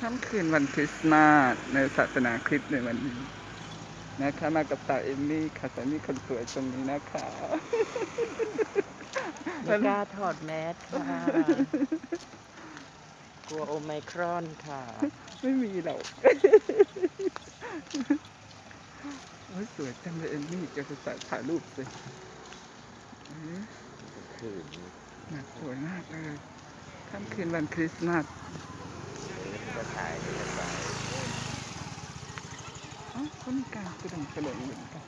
ค่ำคืนวันคริสต์มาสในศาสนาคริสต์ในวันนี้ นะคะ มากับสาวเอมมี่ค่ะสาวเอมมี่คนสวยตรงนี้นะคะไม่กล้าถอดแมสค่ะ กลัวโอไมครอนค่ะ ไม่มีหรอก โอ้ยสวยจังเลยเอมมี่แกจะใส่ถ่ายรูปสิเอ๊ะคืนนี้น่าสวยมากเลยค่ำคืนวันคริสต์มาสจะถ่ายจะถ่ายอ๋อเขามีการแสดงเฉลิมเหมือนกัน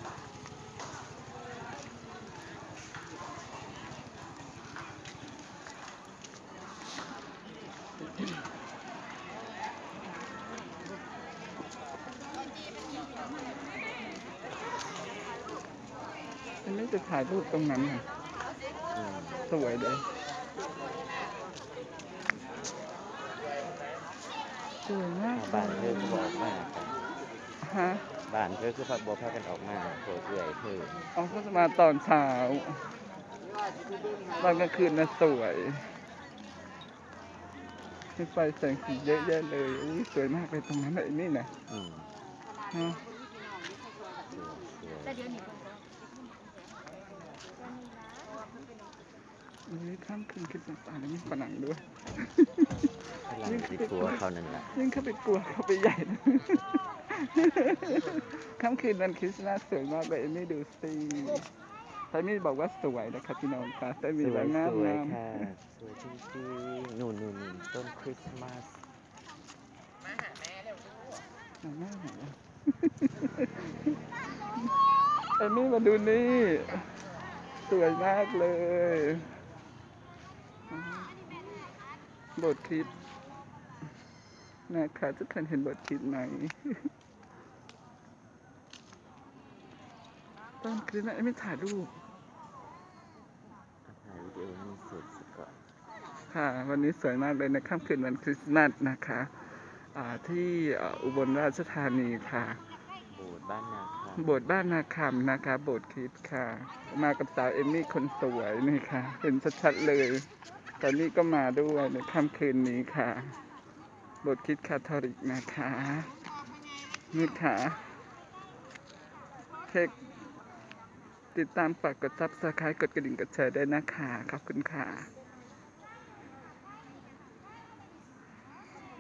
เอมมี่จะถ่ายรูปตรงนั้นค่ะอืมสวยเลยสวยมากบ้านเธอก็บอกมาค่ะฮะบ้านเธอคือพักบอกพากันออกมาโผล่เอื่อยเธอเอาเขาจะมาตอนเช้าตอนกลางคืนนะสวยมีไฟแสงสีเยอะแยะเลยอุ้ยสวยมากเลยตรงนั้นเลยนี่นะอืมฮะสวยสวย อุ้ยข้ามคืนคิดต่างๆแล้วมีฝรั่งด้วยพลังสิกลัวเขานั่นแหละยิ่งเข้าไปกลัวเข้าไปใหญ่นะค่ำคืนวันคริสต์มาสสวยมากเลยเอมมี่ดูสิไทมี่บอกว่าสวยนะครับพี่น้องค่ะไทสมี่วว่ายงามสวยงามค่ะสวยจริงๆนู่นนู่นนู่นต้นคริสต์มาสหน้าไหนอะเอมมี่มาดูนี่ สวยมากเลยบทคลิปนะคะทุกคนเห็นบทคลิปไหมตอนคลิปนั้นเอมมี่ถ่ายรูปถ่ายวิดีโอนี้เสร็จสักก่อนค่ะ วันนี้สวยมากเลยนะค่ำคืนวันคริสต์มาสนะคะอ่าที่อ่าอุบลราชธานีค่ะโบสถ์บ้านนาคา โบสถ์บ้านนาคำนะคะ โบสถ์คิดค่ะ มากับสาวเอมมี่คนสวยนี่ค่ะ เห็นชัดๆเลย ตอนนี้ก็มาด้วยในค่ำคืนนี้ค่ะ โบสถ์คิดคาทอลิกนะคะ นี่ค่ะเทคติดตามฝากกดซับสไครต์กดกระดิ่งกดแชร์ได้นะคะ ขอบคุณค่ะ